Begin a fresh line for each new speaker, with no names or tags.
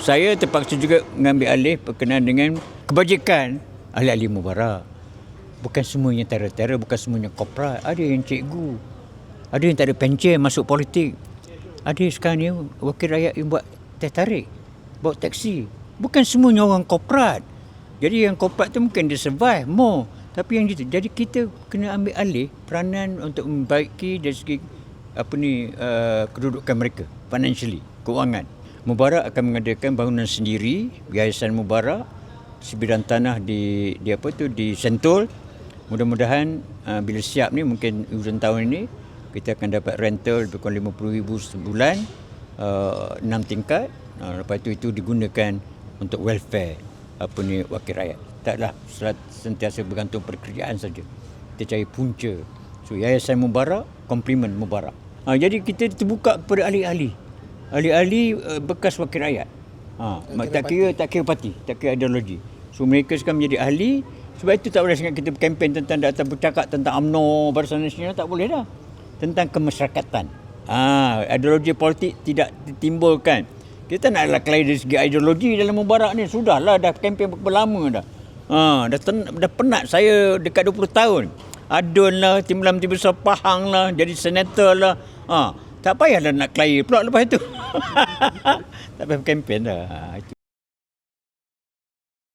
Saya terpaksa juga mengambil alih berkenaan dengan kebajikan ahli-ahli mubarak. Bukan semuanya tera-tera, bukan semuanya korporat. Ada yang cikgu. Ada yang tak ada pencen masuk politik. Ada sekarang ni wakil rakyat yang buat teh tarik. Bawa taksi. Bukan semuanya orang korporat. Jadi yang korporat tu mungkin dia survive more. Tapi yang gitu. Jadi kita kena ambil alih peranan untuk membaiki dari segi apa ni uh, kedudukan mereka financially, kewangan. Mubarak akan mengadakan bangunan sendiri, Yayasan Mubarak sebidang tanah di di apa tu di Sentul. Mudah-mudahan uh, bila siap ni mungkin hujung tahun ini kita akan dapat rental lebih kurang 50,000 sebulan uh, 6 tingkat. Uh, lepas itu itu digunakan untuk welfare apa ni wakil rakyat. Taklah sentiasa bergantung pada kerjaan saja. Kita cari punca. So Yayasan Mubarak, komplement Mubarak. Ha, jadi kita terbuka kepada ahli-ahli. Ahli-ahli uh, bekas wakil rakyat. Ha, tak kira tak kira parti, tak kira ideologi. So mereka sekarang menjadi ahli. Sebab itu tak boleh sangat kita berkempen tentang atau bercakap tentang UMNO barisan nasional tak boleh dah. Tentang kemasyarakatan. Ah, ideologi politik tidak ditimbulkan. Kita nak nak dari segi ideologi dalam Mubarak ni sudahlah dah kempen lama dah. Ha, dah, ten, dah penat saya dekat 20 tahun. Adun lah, Timlam Tim Besar Pahang lah, jadi senator lah. Ha, tak payahlah nak claim pula lepas itu. แต่เป็นเกมเป็นเหรอ